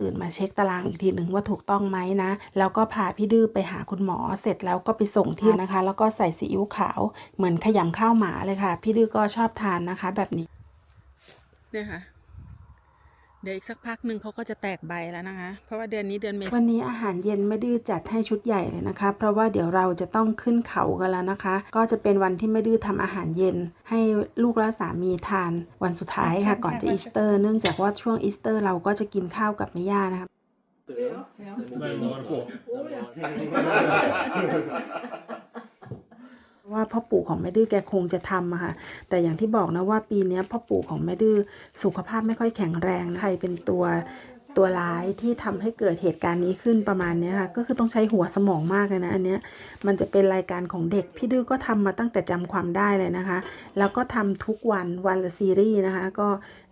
ตื่นมาเช็คตารางอีกทีหนึ่งว่าถูกต้องไหมนะ แล้วก็พาพี่ดื้อไปหาคุณหมอเสร็จแล้วก็ไปส่งที่นะคะ แล้วก็ใส่ซีอิ๊วขาวเหมือนขยำข้าวหมาเลยค่ะ พี่ดื้อก็ชอบทานนะคะ แบบนี้เนี่ยค่ะ เดี๋ยวอีกสักพักหนึ่งเขาก็จะแตกใบแล้วนะคะ เพราะว่าเดือนนี้เดือนเมษวันนี้อาหารเย็นไม่ดื้อจัดให้ชุดใหญ่เลยนะคะ เพราะว่าเดี๋ยวเราจะต้องขึ้นเขากันแล้วนะคะ ก็จะเป็นวันที่ไม่ดื้อทำอาหารเย็น ให้ลูกและสามีทาน วันสุดท้ายค่ะ ก่อนจะอีสเตอร์ เนื่องจากว่าช่วงอีสเตอร์เราก็จะกินข้าวกับแม่ย่านะคะ ว่าพ่อปู่ของแม่ดื้อแกคงจะทำอะค่ะ แต่อย่างที่บอกนะว่าปีนี้พ่อปู่ของแม่ดื้อสุขภาพไม่ค่อยแข็งแรงใครเป็นตัวตัวร้ายที่ทำให้เกิดเหตุการณ์นี้ขึ้นประมาณนี้ค่ะก็คือต้องใช้หัวสมองมากเลยนะอันเนี้ยมันจะเป็นรายการของเด็กพี่ดื้อก็ทำมาตั้งแต่จำความได้เลยนะคะ แล้วก็ทำทุกวันวันละซีรีส์นะคะ ก็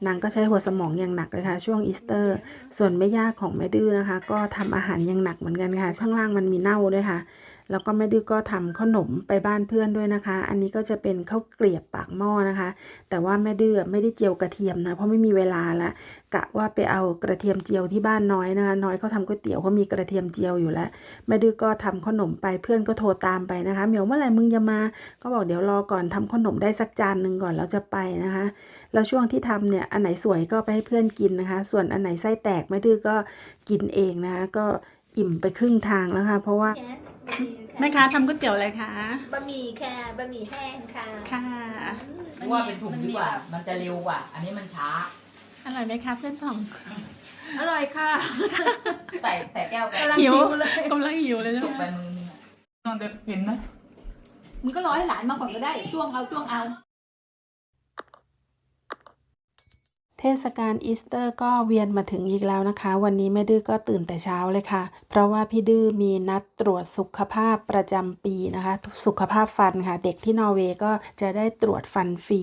นางก็ใช้หัวสมองอย่างหนักเลยค่ะช่วงอีสเตอร์ ส่วนแม่ย่าของแม่ดื้อนะคะ ก็ทำอาหารอย่างหนักเหมือนกันค่ะข้างล่างมันมีเน่าด้วยค่ะ แล้วก็แม่ดื้อก็ทำขนมไปบ้านเพื่อนด้วยนะคะ อันนี้ก็จะเป็นข้าวเกลียบปากหม้อนะคะ แต่ว่าแม่ดื้อไม่ได้เจียวกระเทียมนะ เพราะไม่มีเวลาละกะว่าไปเอากระเทียมเจียวที่บ้านน้อยนะคะ น้อยเขาทำก๋วยเตี๋ยวเขามีกระเทียมเจียวอยู่แล้ว แม่ดื้อก็ทำขนมไปเพื่อนก็โทรตามไปนะคะเหมียวเมื่อไหร่มึงจะมา ก็บอกเดี๋ยวรอก่อนทำขนมได้สักจานหนึ่งก่อนแล้วจะไปนะคะ แล้วช่วงที่ทำเนี่ยอันไหนสวยก็ไปให้เพื่อนกินนะคะ ส่วนอันไหนไส้แตกแม่ดื้อก็กินเองนะคะก็อิ่มไปครึ่งทางแล้วค่ะเพราะว่า แม่ค้าทำก๋วยเตี๋ยวอะไรคะบะหมี่ค่ะบะหมี่แห้งค่ะค่ะว่าเป็นถุงดีกว่า มันจะเร็วกว่า อันนี้มันช้า อร่อยไหมคะเพื่อนผ่องอร่อยค่ะใส่แต่แก้วไปกำลังหิวหิวเลยกำลังหิวเลยใช่จุกไหไปมมึงนอนจะเห็นไหมมึงก็รอให้หลานมาก่อนก็ได้จ้วงเอาจ้วงเอา เท ศกาลอีสเตอร์ก็เวียนมาถึงอีกแล้วนะคะ วันนี้แม่ดื้อก็ตื่นแต่เช้าเลยค่ะ เพราะว่าพี่ดื้อมีนัดตรวจสุขภาพประจำปีนะคะ สุขภาพฟันค่ะ เด็กที่นอร์เวย์ก็จะได้ตรวจฟันฟรี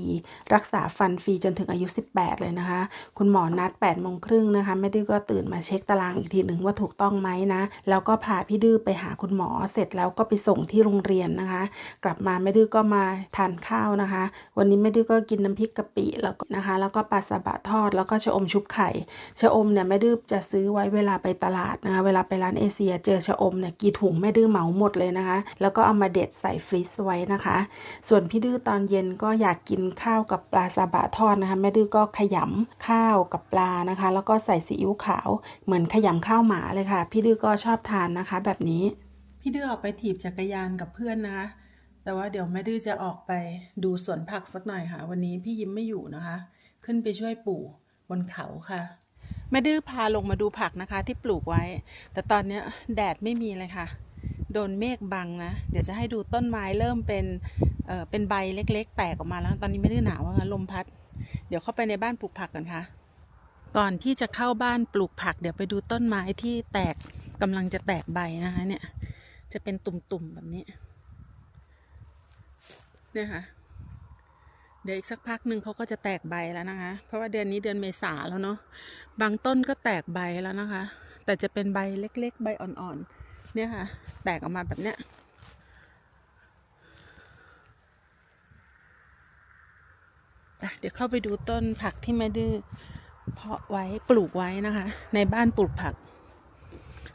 รักษาฟันฟรีจนถึงอายุ 18 เลยนะคะ คุณหมอนัด8โมงครึ่งนะคะแม่ดื้อก็ตื่นมาเช็คตารางอีกทีหนึ่งว่าถูกต้องไหมนะ แล้วก็พาพี่ดื้อไปหาคุณหมอเสร็จแล้วก็ไปส่งที่โรงเรียนนะคะ กลับมาแม่ดื้อก็มาทานข้าวนะคะ วันนี้แม่ดื้อก็กินน้ำพริกกะปิแล้วก็นะคะ แล้วก็ปลาซาบะทอด แล้วก็ชะอมชุบไข่ชะอมเนี่ยแม่ดื้อจะซื้อไว้เวลาไปตลาดนะคะเวลาไปร้านเอเชีย เจอชะอมเนี่ยกี่ถุงแม่ดื้อเหมาหมดเลยนะคะ แล้วก็เอามาเด็ดใส่ฟรีซไว้นะคะ ส่วนพี่ดื้อตอนเย็นก็อยากกินข้าวกับปลาซาบะทอดนะคะแม่ดื้อก็ขยำข้าวกับปลานะคะ แล้วก็ใส่ซีอิ๊วขาวเหมือนขยำข้าวหมาเลยค่ะ พี่ดื้อก็ชอบทานนะคะ แบบนี้พี่ดื้อออกไปถีบจักรยานกับเพื่อนนะคะแต่ว่าเดี๋ยวแม่ดื้อจะออกไปดูสวนผักสักหน่อยค่ะ วันนี้พี่ยิ้มไม่อยู่นะคะ ขึ้นไปช่วยปู่บนเขาค่ะแม่ดื้อพาลงมาดูผักนะคะ ที่ปลูกไว้ แต่ตอนนี้แดดไม่มีเลยค่ะ โดนเมฆบังนะ เดี๋ยวจะให้ดูต้นไม้เริ่มเป็นเอ่อเป็นใบเล็ก ๆ แตกออกมาแล้ว ตอนนี้ไม่ได้หนาวอะค่ะลมพัด เดี๋ยวเข้าไปในบ้านปลูกผักกันค่ะ ก่อนที่จะเข้าบ้านปลูกผัก เดี๋ยวไปดูต้นไม้ที่แตกกำลังจะแตกใบนะคะ เนี่ย จะเป็นตุ่มๆแบบนี้เนี่ยค่ะ เดี๋ยวอีกสักพักหนึ่งเขาก็จะแตกใบแล้วนะคะ เพราะว่าเดือนนี้เดือนเมษาแล้วเนาะ บางต้นก็แตกใบแล้วนะคะ แต่จะเป็นใบเล็ก ๆ ใบอ่อนๆ เนี่ยค่ะ แตกออกมาแบบเนี้ย เดี๋ยวเข้าไปดูต้นผักที่แม่ดื้อเพาะไว้ปลูกไว้นะคะ ในบ้านปลูกผัก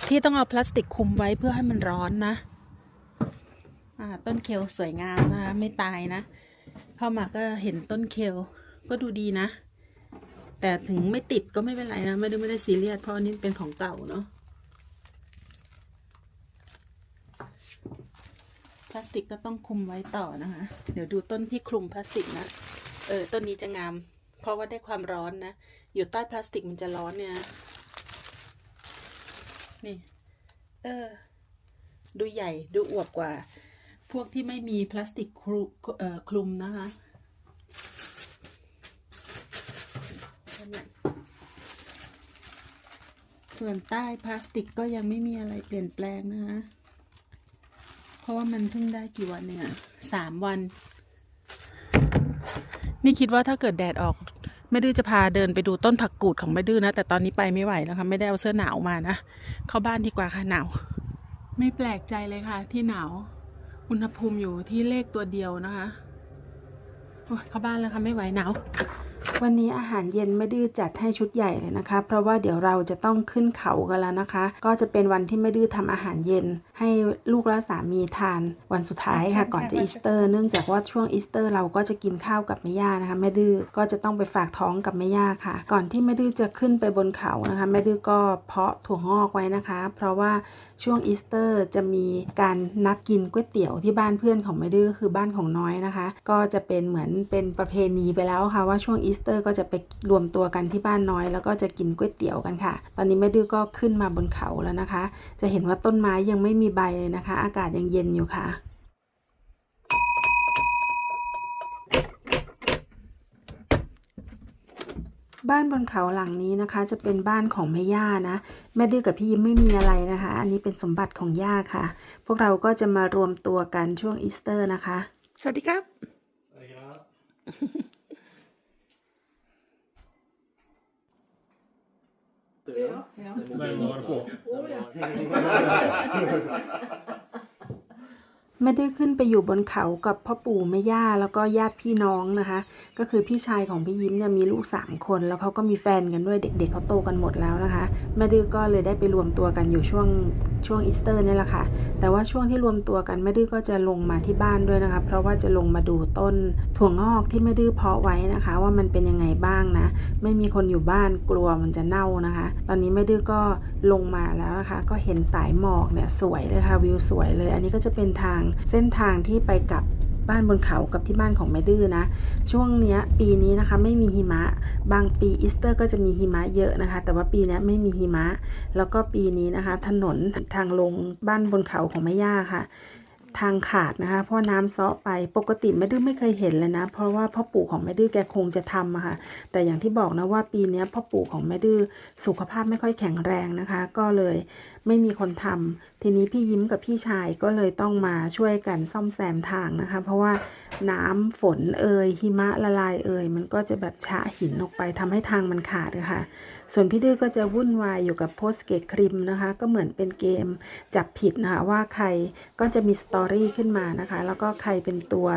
ที่ต้องเอาพลาสติกคุมไว้เพื่อให้มันร้อนนะ ต้นเคลสวยงามนะคะ ไม่ตายนะ เข้ามาก็เห็นต้นเคลก็ดูดีนะ แต่ถึงไม่ติดก็ไม่เป็นไรนะ ไม่ได้ไม่ได้ซีเรียสเพราะนนี้เป็นของเก่าเนาะพลาสติกก็ต้องคุมไว้ต่อนะคะ เดี๋ยวดูต้นที่คลุมพลาสติกนะ เออ ต้นนี้จะงาม เพราะว่าได้ความร้อนนะ อยู่ใต้พลาสติกมันจะร้อนเนี่ย นี่ เออ ดูใหญ่ ดูอวบกว่า พวกที่ไม่มีพลาสติกคลุมนะคะส่วนใต้พลาสติกก็ยังไม่มีอะไรเปลี่ยนแปลงนะคะ เพราะว่ามันเพิ่งได้กี่วันเนี่ยสามวัน นี่คิดว่าถ้าเกิดแดดออกแม่ดื้อจะพาเดินไปดูต้นผักกูดของแม่ดื้อนะ แต่ตอนนี้ไปไม่ไหวแล้วค่ะ ไม่ได้เอาเสื้อหนาวมานะ เข้าบ้านดีกว่าค่ะหนาว ไม่แปลกใจเลยค่ะที่หนาว อุณหภูมิอยู่ที่เลขตัวเดียวนะคะโอ้ยเข้าบ้านแล้วค่ะไม่ไหวหนาววันนี้อาหารเย็นไม่ดื้อจัดให้ชุดใหญ่เลยนะคะ เพราะว่าเดี๋ยวเราจะต้องขึ้นเขากันแล้วนะคะ ก็จะเป็นวันที่ไม่ดื้อทำอาหารเย็น ให้ลูกและสามีทานวันสุดท้ายค่ะก่อนจะอีสเตอร์ เนื่องจากว่าช่วงอีสเตอร์เราก็จะกินข้าวกับแม่ย่านะคะแม่ดื้อก็จะต้องไปฝากท้องกับแม่ย่าค่ะ ก่อนที่แม่ดื้อจะขึ้นไปบนเขานะคะแม่ดื้อก็เพาะถั่วงอกไว้นะคะ เพราะว่าช่วงอีสเตอร์จะมีการนัดกินก๋วยเตี๋ยวที่บ้านเพื่อนของแม่ดื้อคือบ้านของน้อยนะคะ ก็จะเป็นเหมือนเป็นประเพณีไปแล้วค่ะว่าช่วงอีสเตอร์ก็จะไปรวมตัวกันที่บ้านน้อย แล้วก็จะกินก๋วยเตี๋ยวกันค่ะ ตอนนี้แม่ดื้อก็ขึ้นมาบนเขาแล้วนะคะ จะเห็นว่าต้นไม้ยังไม่มีใบเลยนะคะ อากาศยังเย็นอยู่ค่ะ บ้านบนเขาหลังนี้นะคะ จะเป็นบ้านของแม่ย่านะ แม่ดื้อกับพี่ยิ้มไม่มีอะไรนะคะ อันนี้เป็นสมบัติของย่าค่ะ พวกเราก็จะมารวมตัวกันช่วงอีสเตอร์นะคะ สวัสดีครับ สวัสดีครับ ตื่นแล้วไม่นอนพวก ไม่ได้ขึ้นไปอยู่บนเขากับพ่อปู่แม่ย่าแล้วก็ญาติพี่น้องนะคะ ก็คือพี่ชายของพี่ยิ้มเนี่ยมีลูกสามคน แล้วเขาก็มีแฟนกันด้วยเด็กๆเขาโตกันหมดแล้วนะคะแม่ดื้อก็เลยได้ไปรวมตัวกันอยู่ช่วงช่วงอีสเตอร์นี่แหละค่ะ แต่ว่าช่วงที่รวมตัวกันแม่ดื้อก็จะลงมาที่บ้านด้วยนะคะ เพราะว่าจะลงมาดูต้นถั่วงอกที่แม่ดื้อเพาะไว้นะคะ ว่ามันเป็นยังไงบ้างนะ ไม่มีคนอยู่บ้านกลัวมันจะเน่านะคะ ตอนนี้แม่ดื้อก็ลงมาแล้วนะคะ ก็เห็นสายหมอกเนี่ยสวยเลยค่ะวิวสวยเลย อันนี้ก็จะเป็นทางเส้นทางที่ไปกลับบ้านบนเขากับที่บ้านของแม่ดื้อนะ ช่วงเนี้ยปีนี้นะคะไม่มีหิมะ บางปีอีสเตอร์ก็จะมีหิมะเยอะนะคะ แต่ว่าปีเนี้ยไม่มีหิมะ แล้วก็ปีนี้นะคะ ถนนทางลงบ้านบนเขาของแม่ย่าค่ะ ทางขาดนะคะเพราะน้ำเซาะไปปกติแม่ดื้อไม่เคยเห็นเลยนะ เพราะว่าพ่อปู่ของแม่ดื้อแกคงจะทำอะค่ะแต่อย่างที่บอกนะว่าปีนี้พ่อปู่ของแม่ดื้อสุขภาพไม่ค่อยแข็งแรงนะคะ ก็เลยไม่มีคนทำทีนี้พี่ยิ้มกับพี่ชายก็เลยต้องมาช่วยกันซ่อมแซมทางนะคะ เพราะว่าน้ำฝนเอ่ยหิมะละลายเอ่ยมันก็จะแบบชะหินออกไปทำให้ทางมันขาดะคะส่วนพี่ดื้อก็จะวุ่นวายอยู่กับโพสเกตคริมนะคะ ก็เหมือนเป็นเกมจับผิดนะคะว่าใครก็จะมีสตอรี่ขึ้นมานะคะ แล้วก็ใครเป็นตัว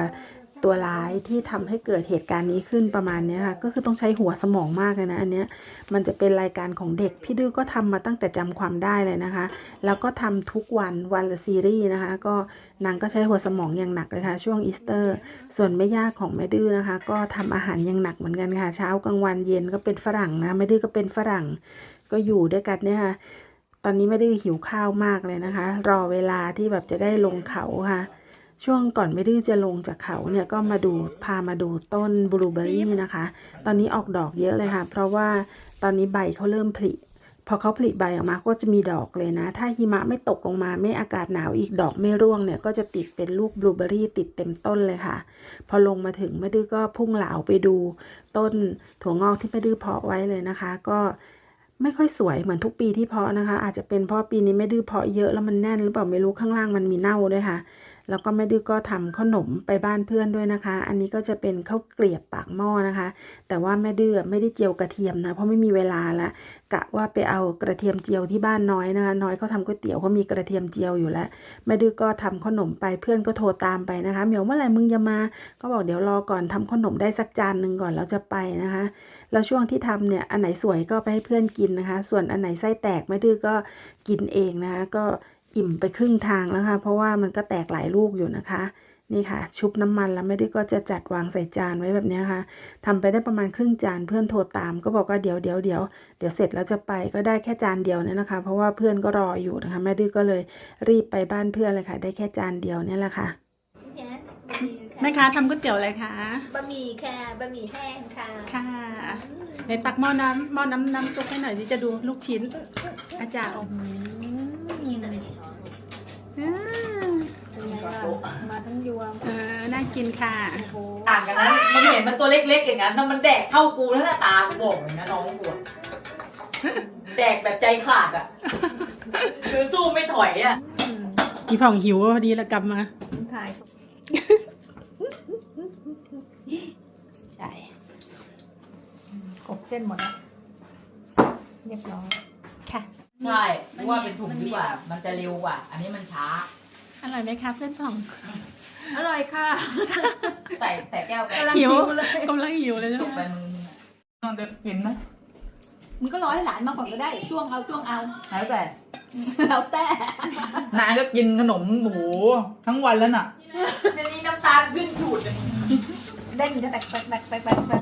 ตัวร้ายที่ทำให้เกิดเหตุการณ์นี้ขึ้นประมาณนี้ค่ะ ก็คือต้องใช้หัวสมองมากเลยนะ อันเนี้ยมันจะเป็นรายการของเด็ก พี่ดื้อก็ทำมาตั้งแต่จำความได้เลยนะคะ แล้วก็ทำทุกวันวันละซีรีส์นะคะ ก็นางก็ใช้หัวสมองอย่างหนักเลยค่ะ ช่วงอีสเตอร์ ส่วนแม่ย่าของแม่ดื้อนะคะ ก็ทำอาหารอย่างหนักเหมือนกันค่ะ เช้ากลางวันเย็นก็เป็นฝรั่งนะแม่ดื้อก็เป็นฝรั่ง ก็อยู่ด้วยกันเนี่ยค่ะ ตอนนี้ไม่ได้หิวข้าวมากเลยนะคะ รอเวลาที่แบบจะได้ลงเขาค่ะ ช่วงก่อนไม่ดื้อจะลงจากเขาเนี่ยก็มาดูพามาดูต้นบลูเบอรี่นะคะ ตอนนี้ออกดอกเยอะเลยค่ะ เพราะว่าตอนนี้ใบเขาเริ่มผลิพอเขาผลิใบออกมาก็จะมีดอกเลยนะ ถ้าหิมะไม่ตกลงมาไม่อากาศหนาวอีกดอกไม่ร่วงเนี่ย ก็จะติดเป็นลูกบลูเบอรี่ติดเต็มต้นเลยค่ะ พอลงมาถึงแม่ดื้อก็พุ่งเหลาไปดูต้นถั่วงอกที่แม่ดื้อเพาะไว้เลยนะคะ ก็ ไม่ค่อยสวยเหมือนทุกปีที่เพาะนะคะ อาจจะเป็นเพราะปีนี้ไม่ดื้อเพาะเยอะแล้วมันแน่นหรือเปล่าไม่รู้ข้างล่างมันมีเน่าด้วยค่ะ แล้วก็แม่ดื้อก็ทำขนมไปบ้านเพื่อนด้วยนะคะ อันนี้ก็จะเป็นข้าวเกลียบปากหม้อนะคะ แต่ว่าแม่ดื้อไม่ได้เจียวกระเทียมนะ เพราะไม่มีเวลาละกะว่าไปเอากระเทียมเจียวที่บ้านน้อยนะคะ น้อยเขาทำก๋วยเตี๋ยวเขามีกระเทียมเจียวอยู่แล้ว แม่ดื้อก็ทำขนมไปเพื่อนก็โทรตามไปนะคะเหมียวเมื่อไหร่มึงจะมา ก็บอกเดี๋ยวรอก่อนทำขนมได้สักจานหนึ่งก่อนแล้วจะไปนะคะ แล้วช่วงที่ทำเนี่ยอันไหนสวยก็ไปให้เพื่อนกินนะคะ ส่วนอันไหนไส้แตกแม่ดื้อก็กินเองนะคะก็ อิ่มไปครึ่งทางแล้วค่ะ เพราะว่ามันก็แตกหลายลูกอยู่นะคะ นี่ค่ะ ชุบน้ำมันแล้วแม่ดื้อก็จะจัดวางใส่จานไว้แบบเนี้ยค่ะทำไปได้ประมาณครึ่งจานเพื่อนโทรตามก็บอกว่าเดี๋ยวเดี๋ยวเดี๋ยวเดี๋ยวเสร็จแล้วจะไปก็ได้แค่จานเดียวเนี่ยนะคะ เพราะว่าเพื่อนก็รออยู่นะคะแม่ดื้อก็เลยรีบไปบ้านเพื่อนเลยค่ะ ได้แค่จานเดียวเนี่ยแหละค่ะแม่ค้าทำก๋วยเตี๋ยวอะไรคะบะหมี่ค่ะบะหมี่แห้งค่ะค่ะในตักหม้อน้ำหม้อน้ำน้ำซุปให้หน่อยที่จะดูลูกชิ้นอาจารย์โอ้โหอ่า มาทั้งยวงเออ น่ากินค่ะโอ้ต่างกันนะมึงเห็นมันตัวเล็กๆอย่างนั้นแต่มันแดกเท่ากูแล้วหน้าตากูบอกเลยนะน้องกูอะแดกแบบใจขาดอะคือสู้ไม่ถอยอะอีผ่องหิวพอดีแล้วกลับมา ถ่ายใช่กบเส้นหมดแล้วเรียบร้อยค่ะ ใช่เพราะว่าเป็นถุงดีกว่า มันจะเร็วกว่า อันนี้มันช้า อร่อยไหมคะเพื่อนผ่อง อร่อยค่ะ ใส่แต่แก้วไปกำลังหิวเลยกำลังหิวเลยจใช่บไหไปมมึงนอนจะกินไหมมึงก็รอให้หลานมาก่อนก็ได้จ้วงเอาจ้วงเอาแล้วแต่แล้วแต่นายก็กินขนมโอ้โหทั้งวันแล้วน่ะทีนี้น้ำตาลขึ้นฉูดเลยเล่นจะแตกแตกแตกแตกแตก